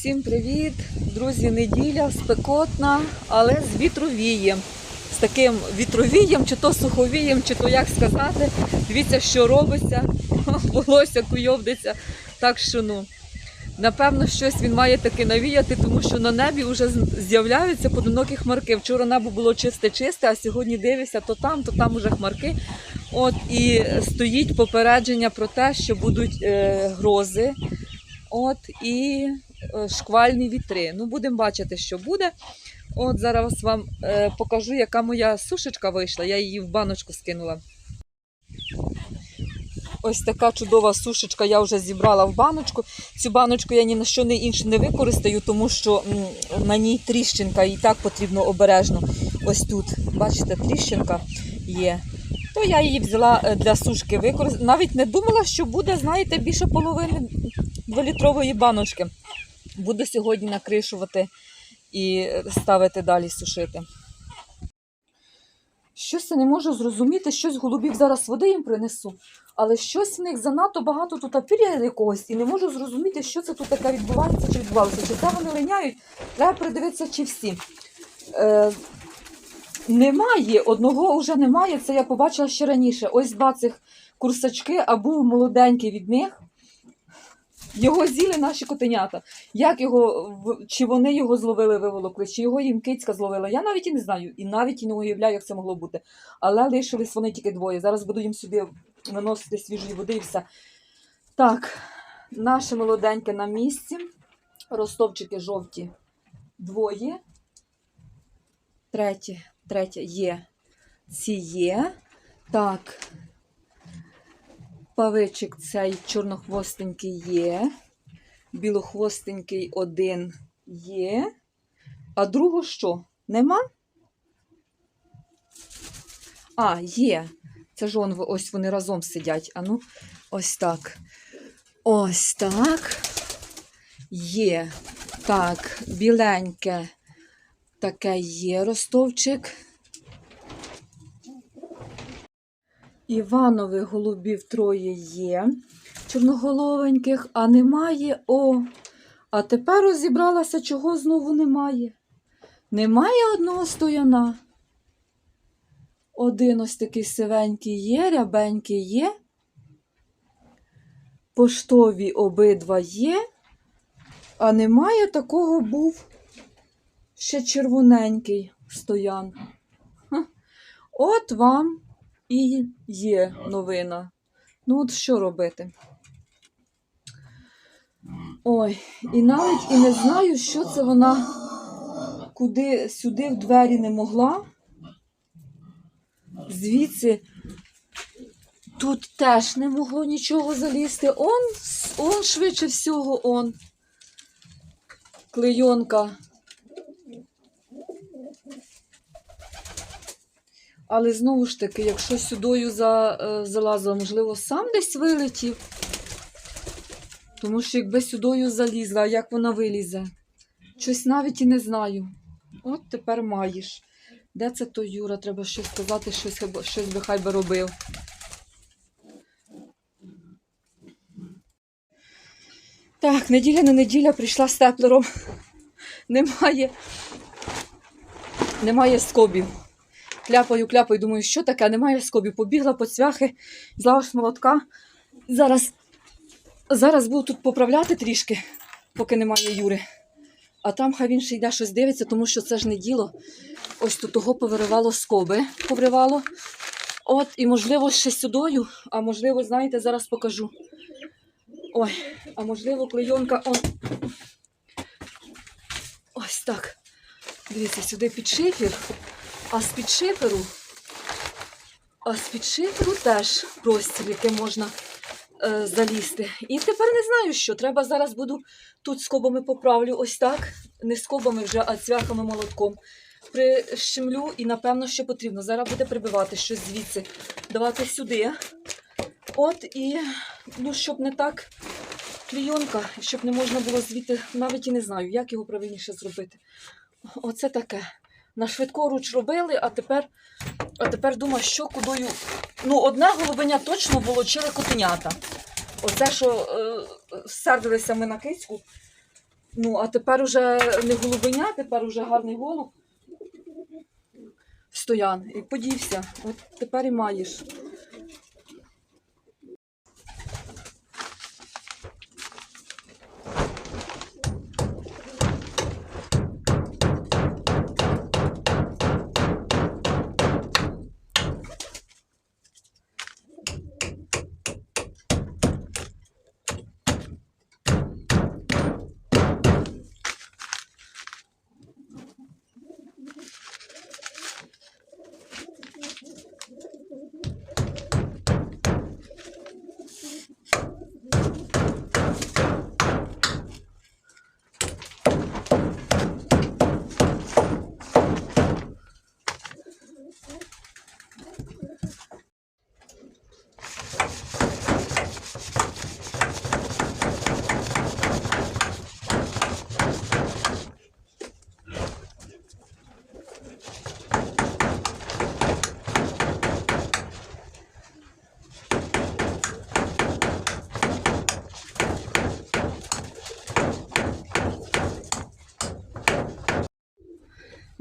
Всім привіт! Друзі, неділя спекотна, але з вітровієм. З таким вітровієм, чи то суховієм, чи то як сказати. Дивіться, що робиться, волосся куйовдиться. Так що, ну, напевно, щось він має таки навіяти, тому що на небі вже з'являються поодинокі хмарки. Вчора небо було чисте-чисте, а сьогодні дивишся, то там, то там уже хмарки. От і стоїть попередження про те, що будуть е, грози. От і шквальні вітри. Ну, будемо бачити, що буде. От зараз вам е, покажу, яка моя сушечка вийшла. Я її в баночку скинула. Ось така чудова сушечка я вже зібрала в баночку. Цю баночку я ні на що не інше не використаю, тому що на ній тріщинка і так потрібно обережно. Ось тут, бачите, тріщинка є. То я її взяла е, для сушки використати. Навіть не думала, що буде, знаєте, більше половини 2-літрової баночки. Буду сьогодні накришувати і ставити далі сушити. Щось я не можу зрозуміти, щось голубів зараз води їм принесу, але щось в них занадто багато тут апір'я якогось, і не можу зрозуміти, що це тут таке відбувається чи відбувалося. Чи це вони линяють? Треба передивитися, чи всі. Е, немає, одного вже немає, це я побачила ще раніше. Ось два цих курсачки, а був молоденький від них. Його з'їли наші котенята. Як його, чи вони його зловили, виволокли, чи його їм кицька зловила, я навіть і не знаю, і навіть і не уявляю, як це могло бути. Але лишились вони тільки двоє. Зараз буду їм собі наносити свіжої води і все. Так, наше молоденьке на місці. Ростовчики жовті двоє. Третє, третє є. Ці є. Так. Павичик цей чорнохвостенький є. Білохвостенький один є. А другого що? Нема? А, є. Це ж он, ось вони разом сидять. А ну, ось так. Ось так. Є. Так, біленьке. Таке є ростовчик. Іванових голубів троє є, чорноголовеньких, а немає о. А тепер розібралася, чого знову немає. Немає одного стояна. Один ось такий сивенький є, рябенький є. Поштові обидва є, а немає такого був ще червоненький стоян. От вам і є новина. Ну, от що робити? Ой, і навіть і не знаю, що це вона куди сюди в двері не могла. Звідси тут теж не могло нічого залізти. Он, он швидше всього, он. Клейонка. Але знову ж таки, якщо сюдою е, залазила, можливо, сам десь вилетів. Тому що якби сюдою залізла, як вона вилізе? Щось навіть і не знаю. От тепер маєш. Де це то Юра? Треба щось сказати, щось, щось би хай би робив. Так, неділя на неділя прийшла з теплером. Немає. Немає скобів. Кляпаю, кляпаю, думаю, що таке, немає скобів. Побігла по цвяхи, взяла ж молотка. Зараз, зараз буду тут поправляти трішки, поки немає Юри. А там хай він ще йде щось дивиться, тому що це ж не діло. Ось тут того повиривало скоби, повривало. От, і можливо, ще сюдою, а можливо, знаєте, зараз покажу. Ой, а можливо, клейонка. О. Ось так. Дивіться, сюди під шифер. А з-під шиферу, а з-під шиферу теж простір, який можна е, залізти. І тепер не знаю, що. Треба зараз буду тут скобами поправлю, ось так. Не скобами вже, а цвяхами молотком. Прищемлю і, напевно, що потрібно. Зараз буде прибивати щось звідси, давати сюди. От і, ну, щоб не так клійонка, щоб не можна було звідти, навіть і не знаю, як його правильніше зробити. Оце таке на швидкоруч робили, а тепер, а тепер думаю, що кудою. Ну, одне голубеня точно волочили котенята. Оце, що е, сердилися ми на кицьку, Ну, а тепер уже не голубеня, тепер уже гарний голуб. Стоян. І подівся. От тепер і маєш.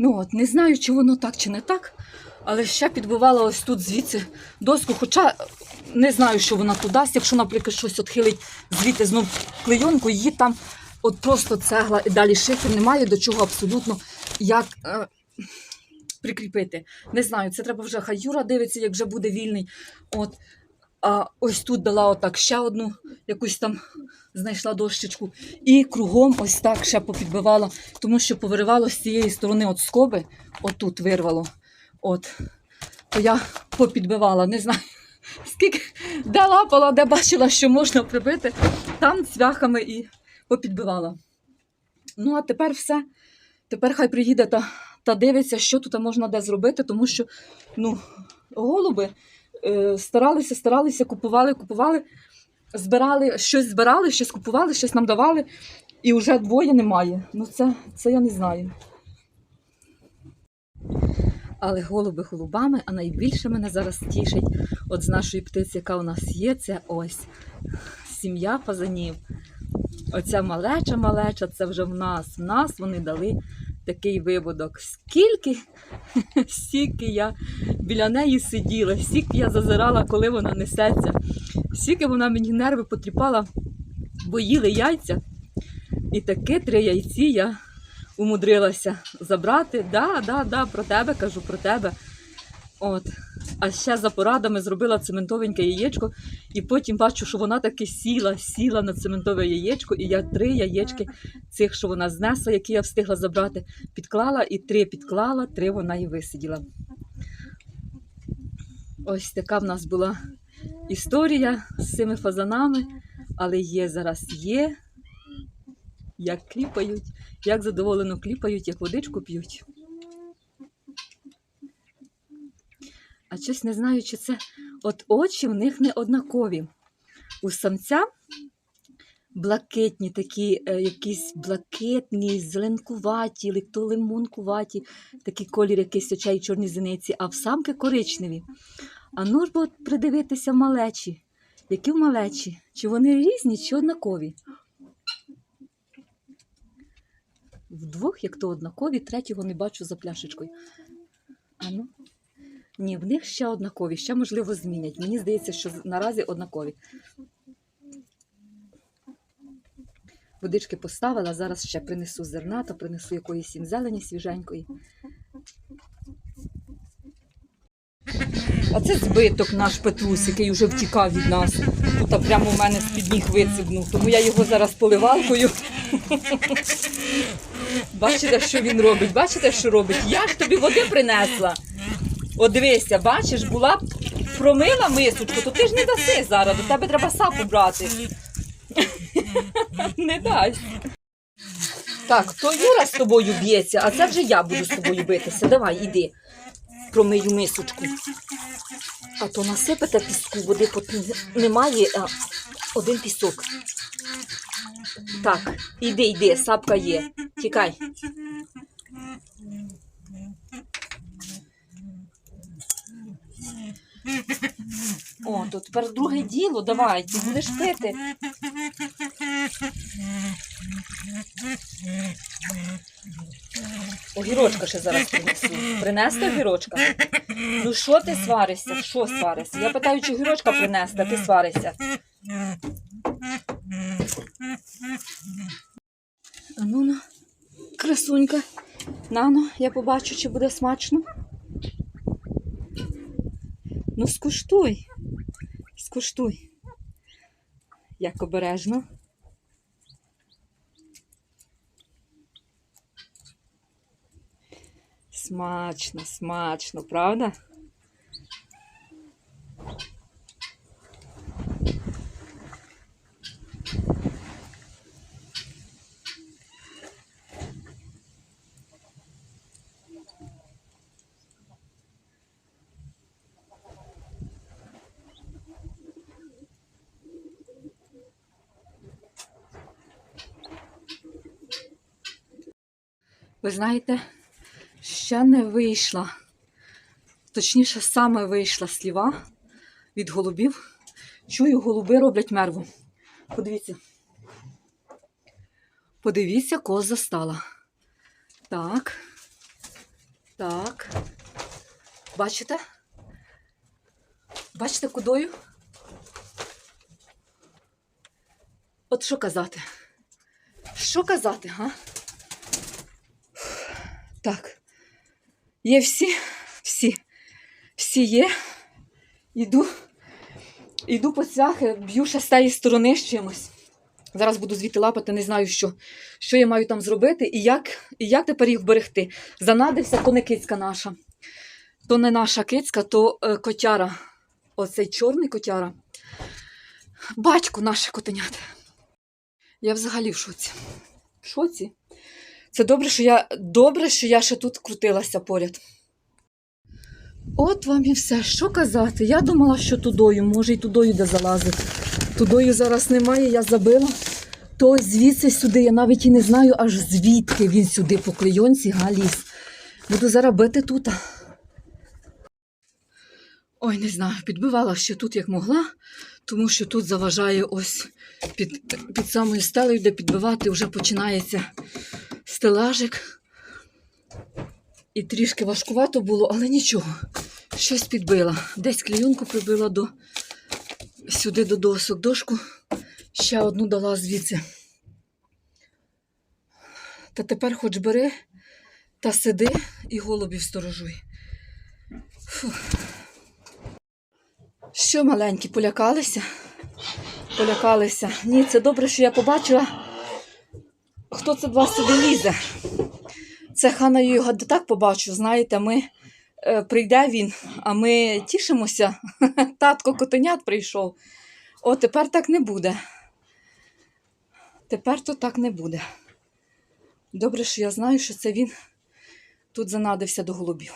Ну от, не знаю, чи воно так, чи не так, але ще підбивала ось тут звідси доску, хоча не знаю, що вона тут дасть. Якщо, наприклад, щось відхилить звідти знов клейонку, її там от просто цегла і далі шифер, немає до чого абсолютно як е, прикріпити. Не знаю, це треба вже хай Юра дивиться, як вже буде вільний. От, а ось тут дала отак ще одну якусь там знайшла дощечку. І кругом ось так ще попідбивала, тому що повиривало з цієї сторони от скоби, отут вирвало. От. То я попідбивала, не знаю. Скільки де лапала, де бачила, що можна прибити, там цвяхами і попідбивала. Ну, а тепер все. Тепер хай приїде та, та дивиться, що тут можна де зробити, тому що ну, голуби старалися, старалися, купували, купували, збирали, щось збирали, щось купували, щось нам давали, і вже двоє немає. Ну, це, це я не знаю. Але голуби голубами, а найбільше мене зараз тішить от з нашої птиці, яка у нас є, це ось сім'я фазанів. Оця малеча малеча, це вже в нас. В нас вони дали такий виводок. Скільки, стільки я біля неї сиділа, стільки я зазирала, коли вона несеться, стільки вона мені нерви потріпала, бо їли яйця. І таки три яйці я умудрилася забрати. Да, да, да, про тебе кажу, про тебе. От. А ще за порадами зробила цементовеньке яєчко, і потім бачу, що вона таки сіла, сіла на цементове яєчко, і я три яєчки цих, що вона знесла, які я встигла забрати, підклала, і три підклала, три вона і висиділа. Ось така в нас була історія з цими фазанами, але є зараз є, як кліпають, як задоволено кліпають, як водичку п'ють. А щось не знаю, чи це от очі в них не однакові. У самця блакитні, такі е, якісь блакитні, зеленкуваті, ли- то лимонкуваті, такий колір якийсь очей чорні зениці, а в самки коричневі. А ну ж бо придивитися в малечі. Які в малечі? Чи вони різні, чи однакові? Вдвох, як то однакові, третього не бачу за пляшечкою. А ну. Ні, в них ще однакові, ще можливо змінять. Мені здається, що наразі однакові. Водички поставила, зараз ще принесу зерна та принесу якоїсь їм зелені свіженької. А це збиток наш Петрус, який вже втікав від нас. Тут прямо в мене з-під ніг вицибнув. Тому я його зараз поливалкою. Бачите, що він робить? Бачите, що робить? Я ж тобі води принесла. От дивися, бачиш, була б промила мисочку, то ти ж не даси зараз, до тебе треба сапу брати. Не дасть. Так, то Юра з тобою б'ється, а це вже я буду з тобою битися. Давай, іди. Промию мисочку. А то насипете піску, води немає, а один пісок. Так, іди, йди, сапка є. Тікай. О, то тепер друге діло, давай, ти будеш пити. Огірочка ще зараз принесу. Принести огірочка? Ну що ти сваришся? Що сваришся? Я питаю, чи огірочка принести, а ти сваришся. А ну красунька. Нано, я побачу, чи буде смачно. Ну, скуштуй. Скуштуй. Як обережно. Смачно, смачно, правда? Ви знаєте, ще не вийшла. Точніше, саме вийшла сліва від голубів. Чую, голуби роблять мерву. Подивіться. Подивіться, кого застала. Так. Так. Бачите? Бачите, кудою? От що казати? Що казати, га? Так. Є всі, всі, всі є. Іду, іду по цвяхи, б'ю ще з тієї сторони з чимось. Зараз буду звідти лапати, не знаю, що, що я маю там зробити і як, і як тепер їх вберегти. Занадився, то не кицька наша. То не наша кицька, то е, котяра. Оцей чорний котяра. Батько наше котенят. Я взагалі в шоці. В шоці. Це добре, що я добре, що я ще тут крутилася поряд. От вам і все. Що казати? Я думала, що тудою, може, і тудою де залазити. Тудою зараз немає, я забила. То звідси сюди, я навіть і не знаю, аж звідки він сюди по клейонці галіз. Буду зараз бити тут. Ой, не знаю, підбивала ще тут як могла, тому що тут заважає ось під, під самою стелею, де підбивати, вже починається стелажик. І трішки важкувато було, але нічого. Щось підбила. Десь клейонку прибила до сюди до досок. Дошку ще одну дала звідси. Та тепер хоч бери та сиди і голубів сторожуй. Фух. Що маленькі, полякалися? Полякалися. Ні, це добре, що я побачила, хто це два сюди лізе. Це хана його так побачу, знаєте, ми е, прийде він, а ми тішимося. Татко котенят прийшов. О, тепер так не буде. Тепер то так не буде. Добре, що я знаю, що це він тут занадився до голубів.